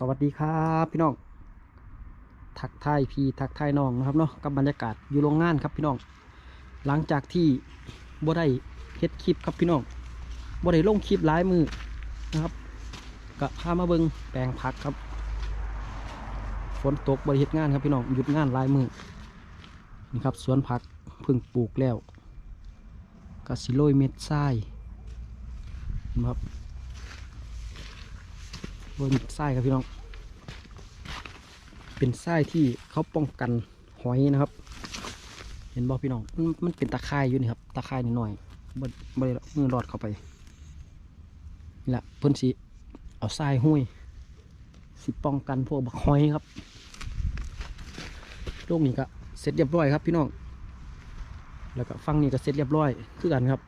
สวัสดีครับพี่น้องทักทายพี่ทักทายน้องนะครับเนาะกับบรรยากาศอยู่โรงงานครับพี่น้องหลังจากที่บ่ได้เฮ็ดคลิปครับพี่น้องบ่ได้ลงคลิปหลายมือนะครับก็พามาเบิงแปลงผักครับฝนตกบ่ได้เฮ็ดงานครับพี่น้องหยุดงานหลายมือนี่ครับสวนผักเพิ่งปลูกแล้วก็สิโรยเม็ดทรายนะครับ บนไส้ครับพี่น้อง เป็นไส้ที่เขาป้องกันหอยนะครับ เห็นบอกพี่น้อง มันเป็นตะไคร่อยู่นี่ครับ ตะไคร่นิดหน่อยบดบดมือรอดเข้าไปนี่แหละเพิ่อนสิเอาไส้ห้วยสิป้องกันพวกบักหอยครับโลกนี้ก็เสร็จเรียบร้อยครับพี่น้อง แล้วก็ฟังนี่ก็เสร็จเรียบร้อยคือกันครับ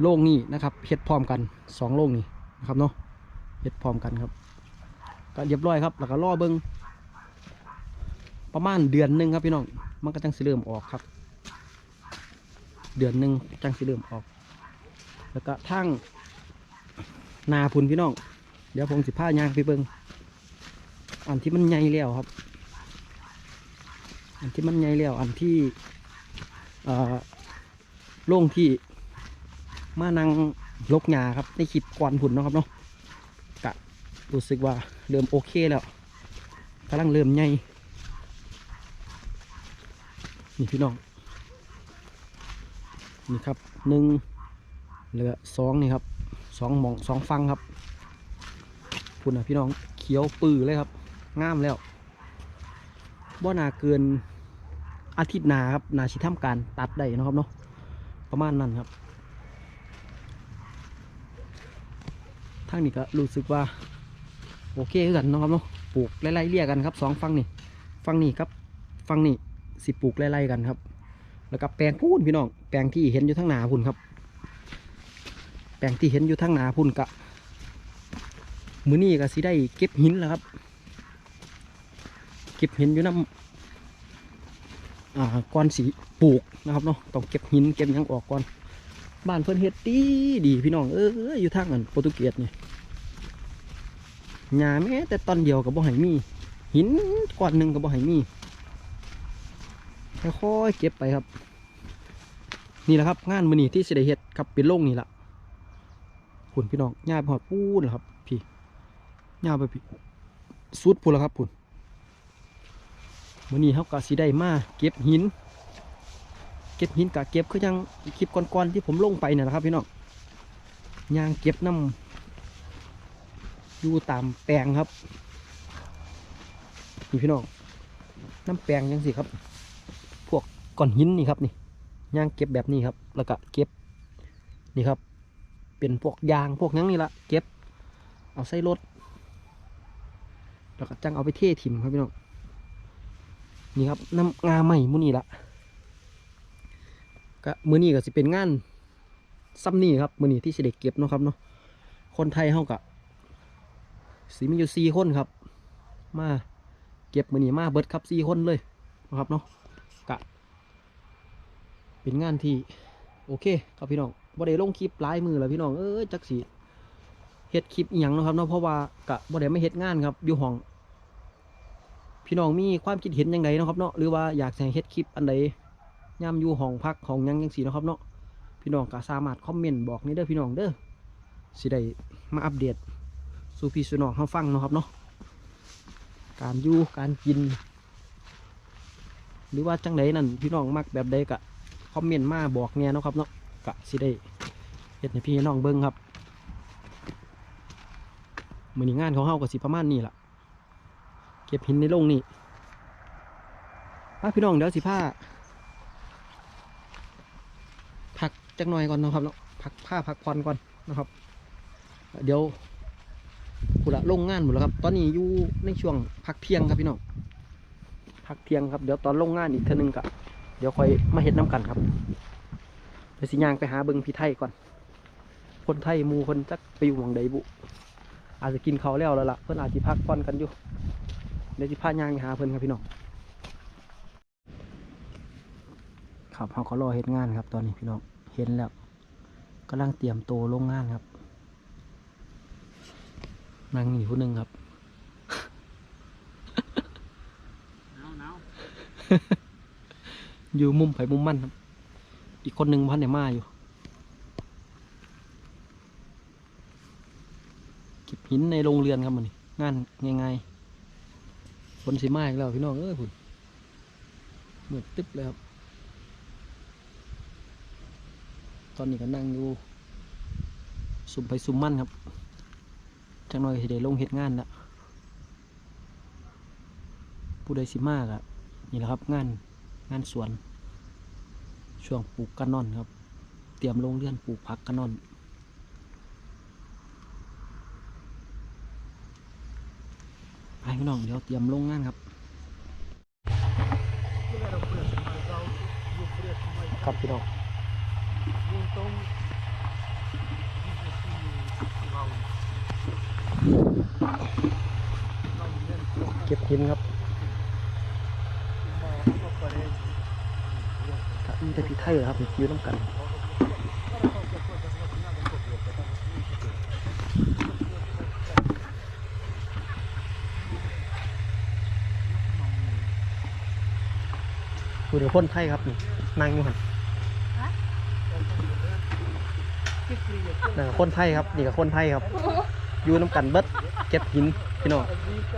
โล่งนี่นะครับเฮ็ดพร้อมกันสองโล่งนี่นะครับเนาะเฮ็ดพร้อมกันครับ ก็เรียบร้อยครับ แล้วก็รอเบิงประมาณเดือนหนึ่งครับพี่น้องมันก็จังสิเริ่มออกครับ เดือนหนึ่งจังสิเริ่มออก แล้วก็ทั้งนาพุนพี่น้อง เดี๋ยวผมสิพายางไปเบิงอันที่มันใหญ่แล้วครับ อันที่มันใหญ่แล้วอันที่โล่งที่ มานั่งลกหญ้าครับในคลิปก่อนผุนเนาะครับเนาะกะรู้สึกว่าเริ่มโอเคแล้วกำลังเริ่มใหญ่นี่พี่น้องนี่ครับหนึ่งเหลือสองนี่ครับสองหมองสองฟังครับคุณนะพี่น้องเขียวปื้อเลยครับงามแล้วบ่นาเกินอาทิตย์นาครับนาชิทำการตัดได้นะครับเนาะประมาณนั้นครับ ทางนี้ก็รู้สึกว่า โอเคคือกันนะครับเนาะปลูกไล่ๆเรียกกันครับสองฝั่งนี่ฝั่งนี้ครับฝั่งนี้สิปลูกไล่ๆกันครับ แล้วก็แปลงพูนพี่น้องแปลงที่เห็นอยู่ทั้งหนาพุ่นครับ แปลงที่เห็นอยู่ทั้งหนาพุ่นกะมือนี้ก็สิได้เก็บหินแล้วครับ เก็บหินอยู่น้ำอ่าก้อนสีปลูกนะครับเนาะต้องเก็บหินเก็บยังออกก่อน บ้านเพิ่นเฮ็ดดีดีพี่น้องเอออยู่ทางอันโปรตุเกสนี่หญ้าแม้แต่ตอนเดียวกับบ่ให้มี หินก้อนหนึ่งกับบ่ให้มีค่อยๆเก็บไปครับ นี่แหละครับ งานมือนี้ที่เสิได้เฮ็ดครับเป็นโล่งนี่ละพุ่นพี่น้องย่าไปหอดปูนแล้วครับพี่ย่าไปพี่สุดพุ่นแล้วครับพุ่นมือนี้เฮาก็สิได้มาเก็บหิน เก็บหินกะเก็บคือยังคลิปก่อนๆที่ผมลงไปเนี่ยนะครับพี่น้องยางเก็บน้ำอยู่ตามแปลงครับนี่พี่น้องน้ำแปลงยังสิครับ พวกก้อนหินนี่ครับนี่ยางเก็บแบบนี้ครับ แล้วก็เก็บนี่ครับ เป็นพวกยางพวกหยังนี่ละเก็บ เอาใส่รถแล้วก็จังเอาไปเทถิ่มครับพี่น้องนี่ครับน้ำงาใหม่มุนี่ละ ก็มือนี้ก็สิเป็นงานซ้ำนี่ครับมือนี้ที่สิเด็กเก็บเนาะครับเนาะคนไทยเฮากะสีมีอยู่สี่คนครับ มาเก็บมือนี้มาเบิดครับสี่คนเลยนะครับเนาะกะเป็นงานที่โอเคครับพี่น้องบ่ได้ลงคลิปหลายมือแล้วพี่น้องเอ้ยจักสีเฮ็ดคลิปอีหยังเนาะครับเนาะเพราะว่ากะบ่ได้ไม่เฮ็ดงานครับอยู่ห้องพี่น้องมีความคิดเห็นยังไงนะครับเนาะหรือว่าอยากจะให้เฮ็ดคลิปอันใด ย่ำอยู่ห้องพักของยังยังสีนะครับเนาะพี่น้องก็สามารถคอมเมนต์บอกนี่เด้อพี่น้องเด้อสิได้มาอัปเดตสู่พี่สู่น้องเขาฟังนะครับเนาะการอยู่การกิน หรือว่าจังไดนั่นพี่น้องมักแบบใดก็คอมเมนต์มาบอกแน่เนะครับเนาะก็สิได้เฮ็ดให้พี่น้องเบิ่งครับมือนี้งานของเฮาก็สิประมาณนี้ล่ะ เก็บหินในโรงนี่พาพี่น้องเดี๋ยวสิพา พัก จักหน่อยก่อนนะครับเนาะพักผ้าพักผ่อนก่อนนะครับ เดี๋ยวกูละลงงานหมดแล้วครับ ตอนนี้อยู่ในช่วงพักเที่ยงครับพี่น้องพักเที่ยงครับเดี๋ยวตอนลงงานอีกเท่านึงกะเดี๋ยวค่อยมาเห็ดน้ำกันครับเดี๋ยวสิยางไปหาเบิงพี่ไทยก่อน คนไทยมูคนจักไปอยู่หวังใดบุ อาจจะกินเขาวแล้วแล้วล่ะเพื่อนอาจจะพักผ่อนกันอยู่เดี๋ยวสิพายางไปหาเพื่อนครับพี่น้องครับเขาก็รอเห็ดงานครับตอนนี้พี่น้อง เห็นแล้วกำลังเตรียมโตวลงงานครับนั่งอยู่ผู้หนึ่งครับหนาวหนาวอยู่มุมไผ่มุมมั่นครับ อีกคนหนึ่งพันเนี่ยมาอยู่เก็บหินในโรงเรือนครับมันนี่งานง่ายๆคนสิมาอีกแล้วพี่น้องเอ้ยคุณเหมือนตึ๊บเลยครับ ตอนนี้ก็นั่งอยู่สุ่มไปสุ่มมั่นครับจังหน่อยสิได้ลงเฮ็ดงานแล้วผู้ใดสิมากอะนี่แหละครับงานงานสวน ช่วงปลูกกระนอนครับ เตรียมลงเรือนปลูกผักกระนอนไปพี่น้องเดี๋ยวเตรียมลงงานครับครับพี่น้อง então เก็บ หินครับถ้ามีแต่พี่ไทยเหรอครับอยู่น้ำกันคือเดี๋ยวคนไทยครับนี่นั่งอยู่หันนั่นก็คนไทยครับ นี่กับคนไทยครับอยู่น้ำกันเบิดเก็บหิน พี่น้อง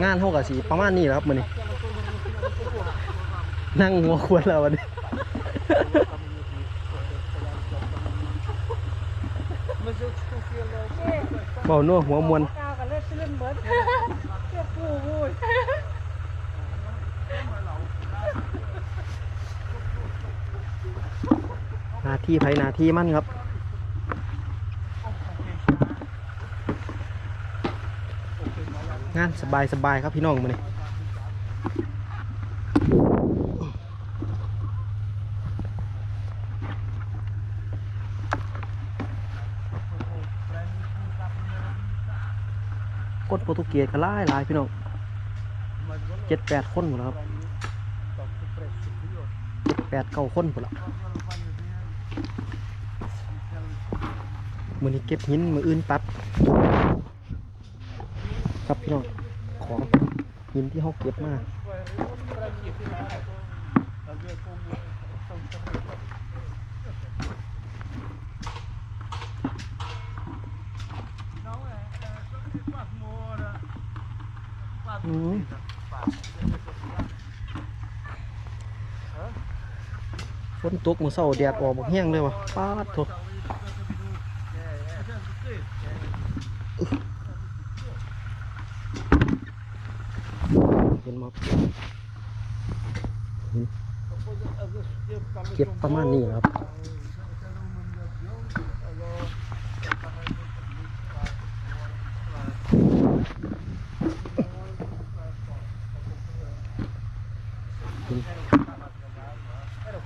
งานเท่ากับสีประมาณนี้แหละครับมือนี้นั่งหัวควรแล้ววันนี้เบานัวหัวมวนก้าวกันเลือดชื่นเบิดเจ้าปูวุ้ยหนาที่ไผนาที่มั่นครับ งานสบายสบายๆครับพี่น้องมือนี้กดโปรตุเกสก็หลายลายพี่น้องเจ็ดแปดคนหมดแล้วครับเจ็ดแปดเก้าคนหมดแล้วมือนี้เก็บหินมืออื่นตัด ครับพี่น้องของหินที่เขาเก็บมาอืมฝนตกมือเศร้าแดดออกบักแห้งเลยวะป้าดโถเห็นมาหินเก็บประมาณนี้ครับ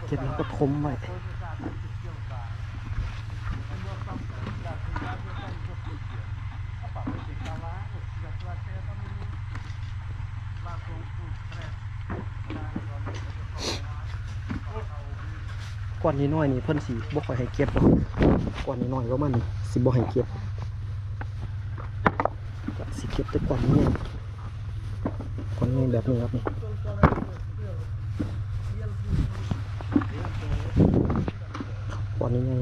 เก็บแล้วก็ทมไว้ ก้อนนี้น้อยนี่เพิ่นสีบ่ค่อยให้เก็บหรอกก้อนนี้น้อยก็มันนี่สิบ่ให้เก็บสิเก็บแต่ก้อนนี้ก้อนนี้แบบนี้ครับนี่ก้อนนี้ไง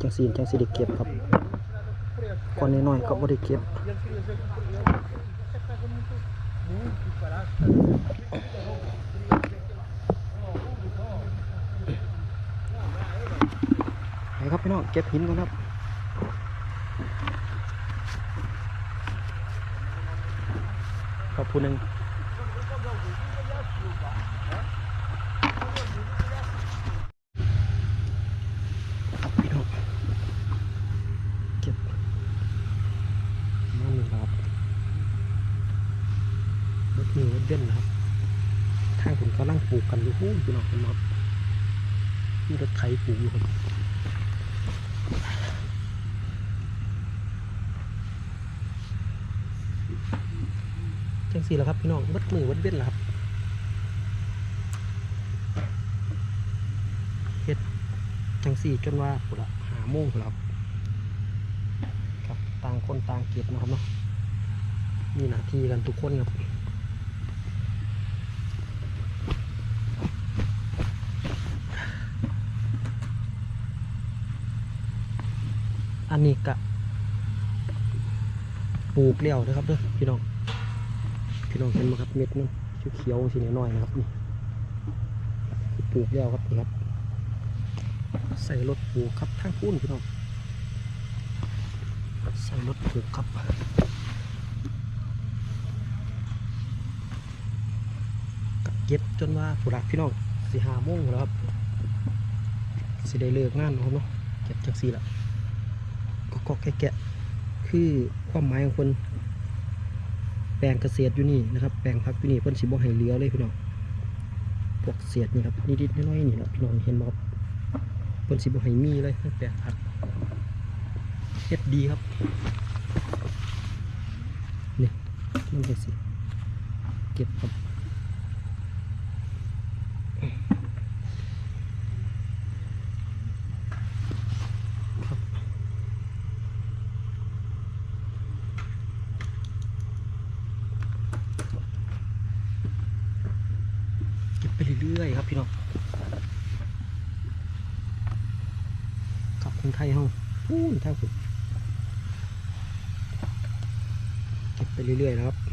จังสีจังสิได้เก็บครับก้อนนี้น้อยก็บ่ได้เก็บ ไปครับพี่น้อง เก็บหินก่อนครับขอบคุณหนึ่งครับพูน้องเก็บมันนี่ครับรถมือเด่นนะครับ ทางผมกำลังปลูกกันอยู่หู้พี่น้องเป็นมดมีรถไถปลูกอยู่ครับ จังสี่แล้วครับพี่น้องวัดมือวัดเว้นแล้วครับเฮ็ดจังสี่จนว่าปุระหาโมงพุ่นล่ะครับครับต่างคนต่างเก็บนะครับเนาะมีหน้าที่กันทุกคนครับอันนี้กะปลูกแล้วนะครับเด้อพี่น้อง พี่น้องเห็นไหมครับเม็ดมันเขียวๆสีน้อยๆนะครับนี่ปลูกแล้วครับนี่ครับ ใส่รถปลูกครับทางปุ้นพี่น้องใส่รถปลูกครับเก็บจนว่าผู้รักพี่น้องสิหาโมงแล้วครับสิได้เลิกงานแล้วครับเนาะเก็บจักสีละก็ก็แค่แกะคือความหมายของคน แปลงเกษตรอยู่นี่นะครับ แปลงพักอยู่นี่เพิ่นสิบ่ให้เลี้ยวเลยพี่น้องพวกเศษนี่ครับนิดๆน้อยๆนี่แหละพี่น้องเห็นบ่ครับเพิ่นสิบ่ให้มีเลยแปลงพักเฮ็ดดีครับนี่มันจะสิเก็บครับเก็บไปเรื่อยๆครับพี่น้องขับคนไทยห้องพูนทางสุดเก็บไปเรื่อยๆนะครับ